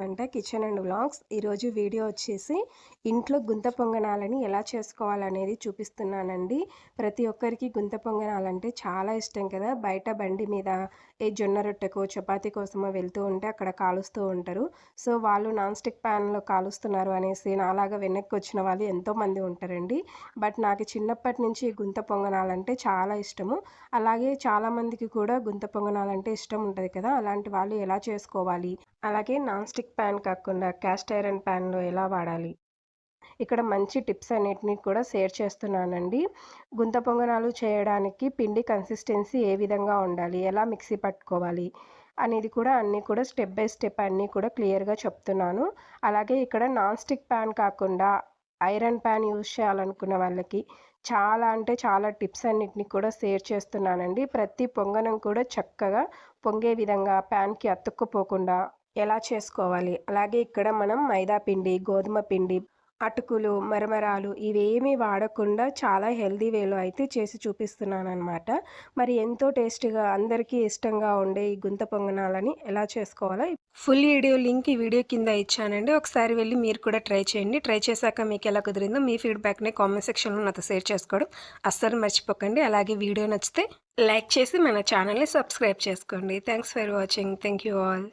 వంట kitchen and vlogs. ఈరోజు video వచ్చేసి ఇంట్లో గుంత పొంగనాలని ఎలా చేసుకోవాలనేది చూపిస్తున్నానండి. ప్రతి ఒక్కరికి గుంత పొంగనాలంటే చాలా ఇష్టం కదా. బయట బండి మీద ఏ జొన్న రొట్టెకో చపాతీ కోసమో వెళ్తూ ఉంటే అక్కడ కాలుస్తూ ఉంటారు. సో వాళ్ళు నాన్ స్టిక్ ప్యాన్లో కాలుస్తున్నారు అనేసి నాలాగా వెనక్కి వచ్చిన వాళ్ళు ఎంతోమంది ఉంటారండి. బట్ నాకు చిన్నప్పటి నుంచి గుంత పొంగనాలంటే చాలా ఇష్టము. అలాగే చాలామందికి కూడా గుంత పొంగనాలంటే ఇష్టం ఉంటుంది కదా. అలాంటి వాళ్ళు ఎలా చేసుకోవాలి? అలాగే నాన్ స్టిక్ ప్యాన్ కాకుండా క్యాస్ట్ ఐరన్ ప్యాన్లో ఎలా వాడాలి? ఇక్కడ మంచి టిప్స్ అన్నిటిని కూడా షేర్ చేస్తున్నానండి. గుంత పొంగనాలు చేయడానికి పిండి కన్సిస్టెన్సీ ఏ విధంగా ఉండాలి? ఎలా మిక్సీ పట్టుకోవాలి? అనేది కూడా అన్నీ కూడా స్టెప్ బై స్టెప్ అన్నీ కూడా క్లియర్గా చెప్తున్నాను. అలాగే ఇక్కడ నాన్ స్టిక్ ప్యాన్ కాకుండా ఐరన్ ప్యాన్ యూజ్ చేయాలనుకున్న వాళ్ళకి చాలా అంటే చాలా టిప్స్ అన్నిటిని కూడా షేర్ చేస్తున్నానండి. ప్రతి పొంగనం కూడా చక్కగా పొంగే విధంగా ప్యాన్కి అతుక్కుపోకుండా ఎలా చేసుకోవాలి? అలాగే ఇక్కడ మనం మైదా పిండి గోధుమ పిండి అటుకులు మరమరాలు ఇవేమీ వాడకుండా చాలా హెల్దీ వేలో అయితే చేసి చూపిస్తున్నాను అనమాట మరి ఎంతో టేస్టీగా అందరికీ ఇష్టంగా ఉండే ఈ గుంత పొంగనాలని ఎలా చేసుకోవాలో ఫుల్ వీడియో లింక్ ఈ వీడియో కింద ఇచ్చానండి. ఒకసారి వెళ్ళి మీరు కూడా ట్రై చేయండి. ట్రై చేశాక మీకు ఎలా కుదిరిందో మీ ఫీడ్బ్యాక్ని కామెంట్ సెక్షన్లో నాతో షేర్ చేసుకోవడం అస్సలు మర్చిపోకండి. అలాగే వీడియో నచ్చితే లైక్ చేసి మన ఛానల్ని సబ్స్క్రైబ్ చేసుకోండి. Thanks for watching. Thank you all.